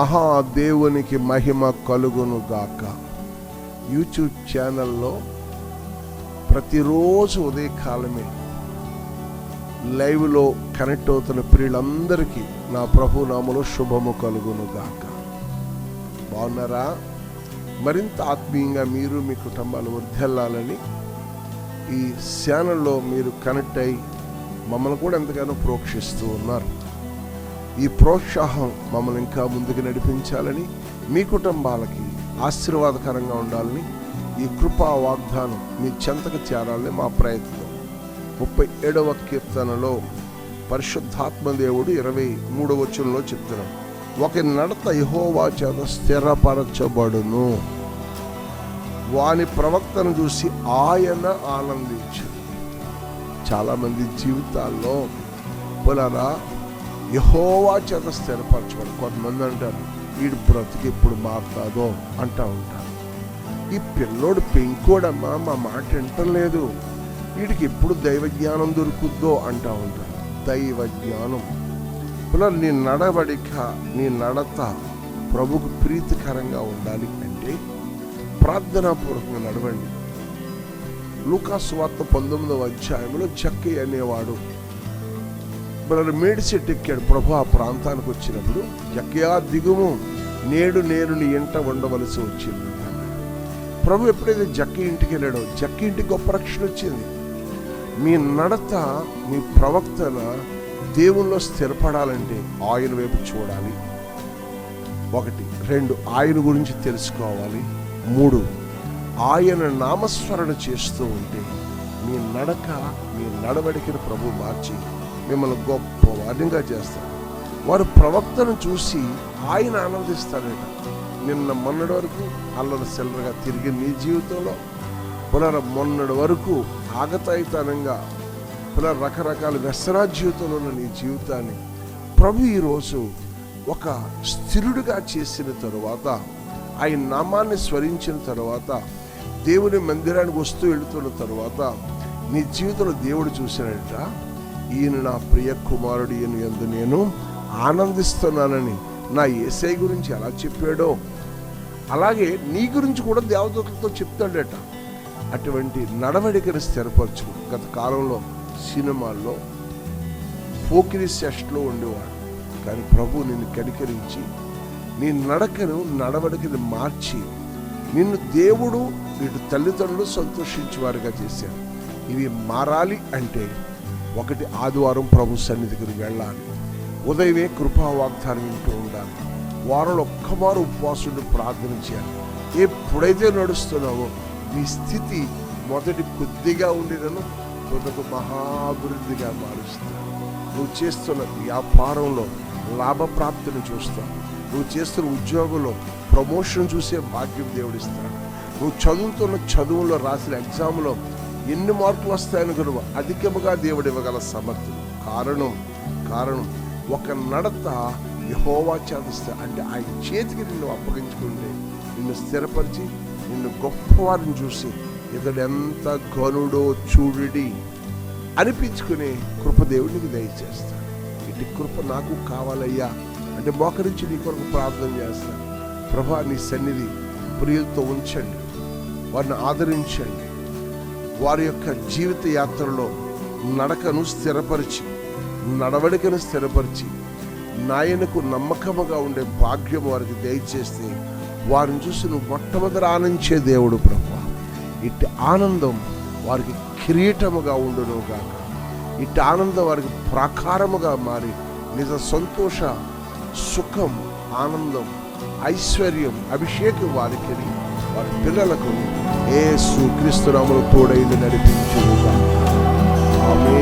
మహాదేవునికి మహిమ కలుగును గాక. యూట్యూబ్ ఛానల్లో ప్రతిరోజు ఉదయకాలమే లైవ్లో కనెక్ట్ అవుతున్న ప్రియులందరికీ నా ప్రభునామలో శుభము కలుగును గాక. బాగున్నారా? మరింత ఆత్మీయంగా మీరు మీ కుటుంబాలు వర్ధిల్లాలని ఈ ఛానల్లో మీరు కనెక్ట్ అయి మమ్మల్ని కూడా ఎంతగానో ప్రోక్షిస్తూ ఉన్నారు. ఈ ప్రోత్సాహం మమ్మల్ని ఇంకా ముందుకు నడిపించాలని మీ కుటుంబాలకి ఆశీర్వాదకరంగా ఉండాలని ఈ కృపా వాగ్దానం మీ చెంతకు చేరాలని మా ప్రయత్నం. ముప్పై ఏడవ కీర్తనలో పరిశుద్ధాత్మ దేవుడు ఇరవై మూడవ వచనంలో చెప్తున్నాడు ఒక నడత యహోవా చేత స్థిరపరచబడును. వాని ప్రవక్తను చూసి ఆయన ఆనందించు చాలామంది జీవితాల్లో పులరా యహోవా చేత స్థిరపరచబడి కొంతమంది అంటారు వీడు బ్రతికి ఎప్పుడు మారుతాదో అంటూ ఉంటారు. ఈ పిల్లోడు పెంకోడమ్మా మా మాట వింటలేదు. వీడికి ఎప్పుడు దైవ జ్ఞానం దొరుకుద్దో అంటూ ఉంటారు. దైవ జ్ఞానం పిల్లలు నీ నడవడిక నీ నడత ప్రభుకు ప్రీతికరంగా ఉండాలి అంటే ప్రార్థనాపూర్వకంగా నడవండి. లూకాసు వార్త పంతొమ్మిదవ అధ్యాయంలో జక్కయ్య అనేవాడు బ్రదర్ మేడి ఎక్కాడు ప్రభు ఆ ప్రాంతానికి వచ్చినప్పుడు. ఎక్కయా దిగుము నేడు నేను నీ ఇంట ఉండవలసి వచ్చింది. ప్రభు ఎప్పుడైతే జక్కి ఇంటికి వెళ్ళాడో జక్కి ఇంటికి గొప్ప రక్షణ వచ్చింది. మీ నడత మీ ప్రవక్తన దేవుల్లో స్థిరపడాలంటే ఆయన వైపు చూడాలి. ఒకటి రెండు ఆయన గురించి తెలుసుకోవాలి. మూడు ఆయన నామస్మరణ చేస్తూ ఉంటే మీ నడక మీ నడవడికను ప్రభు మార్చి మిమ్మల్ని గొప్ప వారిగా చేస్తాడు. వారు ప్రవక్తను చూసి ఆయన ఆనందిస్తాడట. నిన్న మొన్నటి వరకు అల్లరి సెల్లరగా తిరిగి నీ జీవితంలో పునర మొన్నటి వరకు ఆగతాయితనంగా పునర రకరకాల వ్యసనా జీవితంలో ఉన్న నీ జీవితాన్ని ప్రభు ఈరోజు ఒక స్థిరుడిగా చేసిన తరువాత ఆయన నామాన్ని స్మరించిన తరువాత దేవుని మందిరానికి వస్తూ వెళుతున్న తరువాత నీ జీవితంలో దేవుడు చూసినట్ట ఈయన నా ప్రియ కుమారుడు ఈయన ఎందు నేను ఆనందిస్తున్నానని నా ఏసై గురించి ఎలా చెప్పాడో అలాగే నీ గురించి కూడా దేవదూతలతో చెప్తాడట. అటువంటి నడవడికను స్థిరపరచు గత కాలంలో సినిమాల్లో పోకిరి సెస్ట్లో ఉండేవాడు. కానీ ప్రభు నిన్ను కనికరించి నీ నడకను నడవడికని మార్చి నిన్ను దేవుడు వీటి తల్లిదండ్రులు సంతోషించేవారుగా చేశారు ఇవి మారాలి అంటే ఒకటి ఆదివారం ప్రభు సన్నిధికి వెళ్ళాలి. ఉదయమే కృపా వాగ్దానం వింటూ ఉండాలి. వారంలో ఒక్కమారు ఉపవాసుడు ప్రార్థన చేయాలి. ఎప్పుడైతే నడుస్తున్నావో నీ స్థితి మొదటి కొద్దిగా ఉండేదను తుదకు మహాభివృద్ధిగా మారుస్తాను నువ్వు చేస్తున్న వ్యాపారంలో లాభప్రాప్తిని చూస్తావు. నువ్వు చేస్తున్న ఉద్యోగంలో ప్రమోషన్ చూసే భాగ్యం దేవుడిస్తాడు. నువ్వు చదువుతున్న చదువులో రాసిన ఎగ్జామ్లో ఎన్ని మార్కులు వస్తాయని కనుక అధికముగా దేవుడు ఇవ్వగల సమర్థుడు. కారణం కారణం ఒక నడత యహోవా చేతిస్తే అంటే ఆయన చేతికి నిన్ను అప్పగించుకుంటే నిన్ను స్థిరపరిచి నిన్ను గొప్పవారిని చూసి ఇతడు ఎంత గనుడో చూడుడి అనిపించుకునే కృపదేవుడికి దయచేస్తాడు. ఇటు కృప నాకు కావాలయ్యా అంటే మోకరించి నీ కొరకు ప్రార్థన చేస్తాను. ప్రభా నీ సన్నిధి ప్రియులతో ఉంచండి వారిని ఆదరించండి. వారి యొక్క జీవిత యాత్రలో నడకను స్థిరపరిచి నడవడికను స్థిరపరిచి నాయనకు నమ్మకముగా ఉండే భాగ్యం వారికి దయచేస్తే వారిని చూసి నువ్వు మొట్టమొదటి ఆనందించే దేవుడు ప్రభు ఇట్టి ఆనందం వారికి కిరీటముగా ఉండును గాక. ఇట్టి ఆనందం వారికి ప్రాకారముగా మారి నిజ సంతోష సుఖం ఆనందం ఐశ్వర్యం అభిషేకం వారికి వారి పిల్లలకు ఏ సుక్రీస్తునాములు తోడైంది నడిపించుగా ఆమె